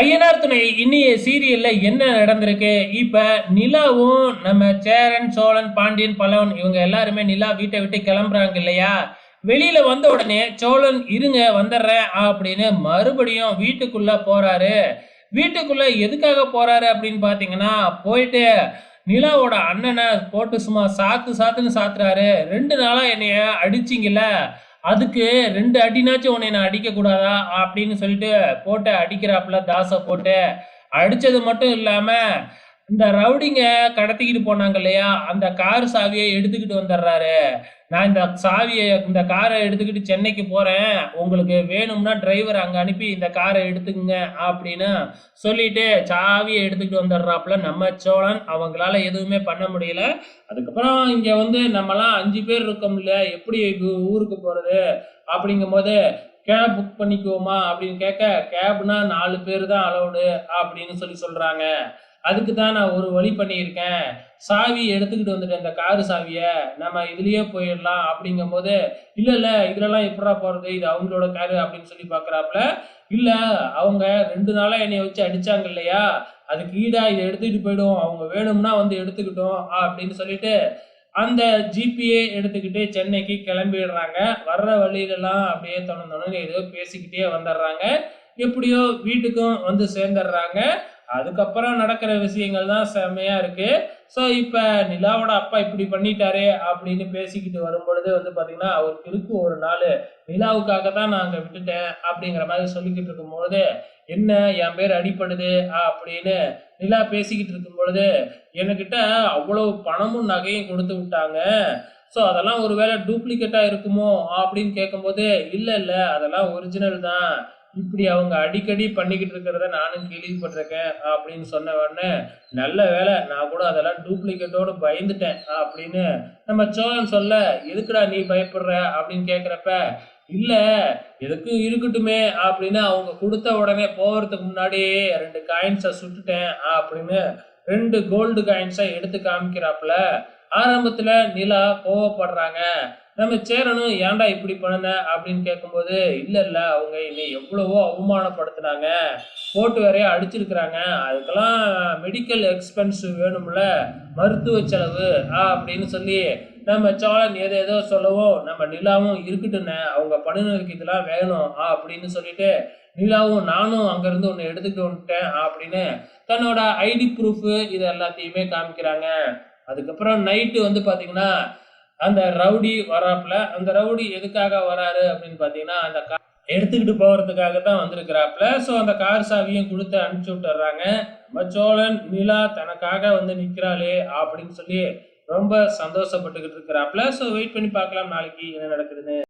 ஐயனார் துணை இன்னைய சீரியல்ல என்ன நடந்திருக்கு? இப்ப நிலாவும் நம்ம சேரன் சோழன் பாண்டியன் பலவன் இவங்க எல்லாருமே நிலா வீட்டை விட்டு கிளம்புறாங்க இல்லையா? வெளியில வந்த உடனே சோழன் இருங்க வந்துடுறேன் அப்படின்னு மறுபடியும் வீட்டுக்குள்ள போறாரு. வீட்டுக்குள்ள எதுக்காக போறாரு அப்படின்னு பாத்தீங்கன்னா போயிட்டு நிலாவோட அண்ணனை போட்டு சும்மா சாத்து சாத்துன்னு சாத்துறாரு. ரெண்டு நாளா என்னைய அடிச்சிங்கல்ல? அதுக்கு ரெண்டு அடினாச்சும் உன்னை நான் அடிக்கக்கூடாதா அப்படின்னு சொல்லிட்டு போட்டு அடிக்கிறாப்புல தாசை போட்டு. அடித்தது மட்டும் இல்லாமல் இந்த ரவுடிங்க கடத்திக்கிட்டு போனாங்க இல்லையா? அந்த கார் சாவியை எடுத்துக்கிட்டு வந்துடுறாரு. நான் இந்த சாவியை இந்த காரை எடுத்துக்கிட்டு சென்னைக்கு போறேன். உங்களுக்கு வேணும்னா டிரைவர் அங்க அனுப்பி இந்த காரை எடுத்துக்கங்க அப்படின்னு சொல்லிட்டு சாவியை எடுத்துக்கிட்டு வந்துடுறாப்புல. நம்ம சோழன் அவங்களால எதுவுமே பண்ண முடியல. அதுக்கப்புறம் இங்க வந்து நம்மலாம் அஞ்சு பேர் இருக்கோம்ல எப்படி ஊருக்கு போறது? அப்படிங்கும் போது கேப் புக் பண்ணிக்குவோமா அப்படின்னு கேட்க கேப்னா நாலு பேர் தான் அலௌடு அப்படின்னு சொல்லி சொல்றாங்க. அதுக்கு தான் நான் ஒரு வழி பண்ணியிருக்கேன். சாவி எடுத்துக்கிட்டு வந்துட்டேன் இந்த காரு சாவியை. நம்ம இதுலயே போயிடலாம் அப்படிங்கும் போது இல்ல இல்ல இதுலலாம் எப்படா போறது? இது அவங்களோட காரு அப்படின்னு சொல்லி பாக்குறாப்புல இல்ல அவங்க ரெண்டு நாளா என்னை வச்சு அடிச்சாங்க இல்லையா? அதுக்கு ஈடா இதை எடுத்துக்கிட்டு போயிடும். அவங்க வேணும்னா வந்து எடுத்துக்கிட்டோம் அப்படின்னு சொல்லிட்டு அந்த ஜிபிஏ எடுத்துக்கிட்டு சென்னைக்கு கிளம்பிடுறாங்க. வர்ற வழியிலலாம் அப்படியே தொண ஏதோ பேசிக்கிட்டே வந்துடுறாங்க. எப்படியோ வீட்டுக்கும் வந்து சேர்ந்துடுறாங்க. அதுக்கப்புறம் நடக்கிற விஷயங்கள் தான் செம்மையா இருக்கு. ஸோ இப்போ நிலாவோட அப்பா இப்படி பண்ணிட்டாரே அப்படின்னு பேசிக்கிட்டு வரும்பொழுது வந்து பார்த்தீங்கன்னா அவர் இருக்கு ஒரு நாள் நிலாவுக்காக தான் நான் அங்கே விட்டுட்டேன் அப்படிங்கிற மாதிரி சொல்லிக்கிட்டு இருக்கும்பொழுது என்ன என் பேர் அடிப்படுது அப்படின்னு நிலா பேசிக்கிட்டு இருக்கும் பொழுது என்கிட்ட அவ்வளவு பணமும் நகையும் கொடுத்து விட்டாங்க. ஸோ அதெல்லாம் ஒருவேளை டூப்ளிகேட்டா இருக்குமோ? அப்படின்னு கேட்கும்போது இல்லை இல்லை அதெல்லாம் ஒரிஜினல் தான். இப்படி அவங்க அடிக்கடி பண்ணிக்கிட்டு இருக்கிறத நானும் கேள்விப்பட்டிருக்கேன் அப்படின்னு சொன்ன உடனே நல்ல வேலை நான் கூட அதெல்லாம் டூப்ளிகேட்டோட பயந்துட்டேன் அப்படின்னு நம்ம சோழன் சொல்ல எதுக்குடா நீ பயப்படுற? அப்படின்னு கேட்குறப்ப இல்லை எதுக்கும் இருக்கட்டுமே அப்படின்னு அவங்க கொடுத்த உடனே போகிறதுக்கு முன்னாடி ரெண்டு காயின்ஸை சுட்டுட்டேன் அப்படின்னு ரெண்டு கோல்டு காயின்ஸை எடுத்து காமிக்கிறாப்புல ஆரம்பத்துல நிலா கோவப்படுறாங்க. நம்ம சேரனும் ஏன்டா இப்படி பண்ணுன? அப்படின்னு கேட்கும்போது இல்ல இல்ல அவங்க என்னை எவ்வளவோ அவமானப்படுத்துனாங்க. போட்டு வேறைய அடிச்சிருக்கிறாங்க. அதுக்கெல்லாம் மெடிக்கல் எக்ஸ்பென்ஸ் வேணும்ல. மருத்துவ செலவு ஆ அப்படின்னு சொல்லி நம்ம சோழன் ஏதோ ஏதோ சொல்லவும் நம்ம நிலாவும் இருக்கட்டுண்ணே அவங்க பண்ணுனதுக்கு இதெல்லாம் வேணும் ஆ அப்படின்னு சொல்லிட்டு நிலாவும் நானும் அங்கேருந்து ஒன்று எடுத்துக்கிட்டு வந்துட்டேன் அப்படின்னு தன்னோட ஐடி ப்ரூஃபு இது எல்லாத்தையுமே காமிக்கிறாங்க. அதுக்கப்புறம் நைட்டு வந்து பார்த்தீங்கன்னா அந்த ரவுடி வராப்புல அந்த ரவுடி எதுக்காக வராரு அப்படின்னு பார்த்தீங்கன்னா அந்த கா எடுத்துக்கிட்டு போகிறதுக்காக தான் வந்திருக்கிறாப்புல. ஸோ அந்த கார் சாவியும் கொடுத்து அனுப்பிச்சி விட்டுறாங்க நம்ம சோழன் நிலா தனக்காக வந்து நிற்கிறாளே அப்படின்னு சொல்லி ரொம்ப சந்தோஷப்பட்டுக்கிட்டு இருக்கிறாப்புல. ஸோ வெயிட் பண்ணி பார்க்கலாம் நாளைக்கு என்ன நடக்குதுன்னு.